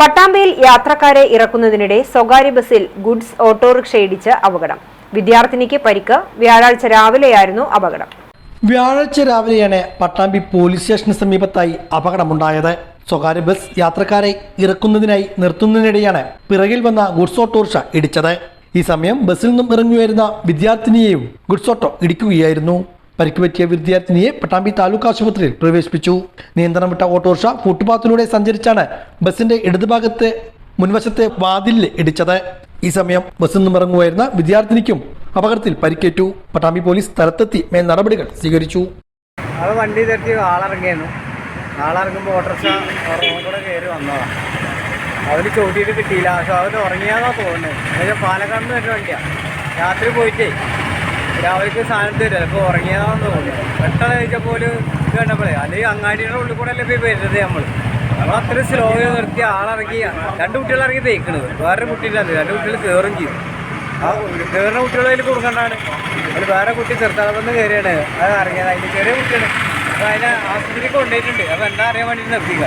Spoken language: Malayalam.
പട്ടാമ്പിയിൽ യാത്രക്കാരെ ഇറക്കുന്നതിനിടെ സ്വകാര്യ ബസ്സിൽ ഗുഡ്സ് ഓട്ടോറിക്ഷ ഇടിച്ച് അപകടം. വിദ്യാർത്ഥിനിക്ക് പരിക്ക്. വ്യാഴാഴ്ച രാവിലെയായിരുന്നു അപകടം. വ്യാഴാഴ്ച രാവിലെയാണ് പട്ടാമ്പി പോലീസ് സ്റ്റേഷന് സമീപത്തായി അപകടമുണ്ടായത്. സ്വകാര്യ ബസ് യാത്രക്കാരെ ഇറക്കുന്നതിനായി നിർത്തുന്നതിനിടെയാണ് പിറകിൽ വന്ന ഗുഡ്സ് ഓട്ടോറിക്ഷ ഇടിച്ചത്. ഈ സമയം ബസ്സിൽ നിന്നും ഇറങ്ങി വരുന്ന വിദ്യാർത്ഥിനിയെയും ഗുഡ്സ് ഓട്ടോ ഇടിക്കുകയായിരുന്നു. പരിക്ക് പറ്റിയ വിദ്യാർത്ഥിനിയെ പട്ടാമ്പി താലൂക്ക് ആശുപത്രിയിൽ പ്രവേശിപ്പിച്ചു. നിയന്ത്രണം വിട്ട ഓട്ടോറിക്ഷ ഫുട്പാത്തിലൂടെ സഞ്ചരിച്ചാണ് ബസിന്റെ ഇടതുഭാഗത്തെ മുൻവശത്തെ വാതിലിൽ ഇടിച്ചത്. ഈ സമയം ബസ്സിൽ നിന്നും ഇറങ്ങുമായിരുന്ന വിദ്യാർത്ഥിനിക്കും അപകടത്തിൽ പരിക്കേറ്റു. പട്ടാമ്പി പോലീസ് സ്ഥലത്തെത്തി മേൽ നടപടികൾ സ്വീകരിച്ചു. അത് വണ്ടി തെറ്റി ആളിറങ്ങിയായിരുന്നു ആളിറങ്ങുമ്പോൾ ഓട്ടോറിക്ഷ റോഡ് കൂടെ കയറി വന്നതാണ് അവന് ചവിട്ടിയിട്ട് കിട്ടിയില്ല. പക്ഷെ അവൻ ഉറങ്ങിയാന്നാ തോന്നുന്നത്. എന്നുവെച്ചാൽ പാലക്കാട് നിന്ന് വരുന്ന വണ്ടിയാണ് രാത്രി പോയിട്ടേ രാവിലേക്ക് സാധനം തരില്ല ഇപ്പോൾ ഉറങ്ങിയതാണെന്ന് തോന്നുന്നു. പെട്ടെന്ന് കഴിച്ചപ്പോൾ ഒരു കണ്ടപ്പോഴേ അല്ലെങ്കിൽ അങ്ങാടിയുടെ ഉള്ളിൽ കൂടെ അല്ലേ പോയി വരുന്നത് നമ്മൾ നമ്മൾ അത്രയും സ്ലോ നിർത്തി ആളിറങ്ങി. രണ്ട് കുട്ടികൾ ഇറങ്ങി തേക്കണത്. വേറെ കുട്ടിയില്ലാതെ രണ്ട് കുട്ടികൾ കയറും ചെയ്തു ആ കയറുന്ന കുട്ടികൾ അതിൽ കൊടുക്കണ്ടാണ് അതിൽ വേറെ കുട്ടി ചെറുത്തളവെന്ന് കയറിയാണ് അത് ഇറങ്ങിയത്. അതിൽ ചെറിയ കുട്ടിയാണ്. അപ്പോൾ അതിനെ ആശുപത്രിക്ക് കൊണ്ടുപോയിട്ടുണ്ട്. അപ്പോൾ എന്താ അറിയാൻ വേണ്ടിയിട്ട് നിർത്തിക്കുക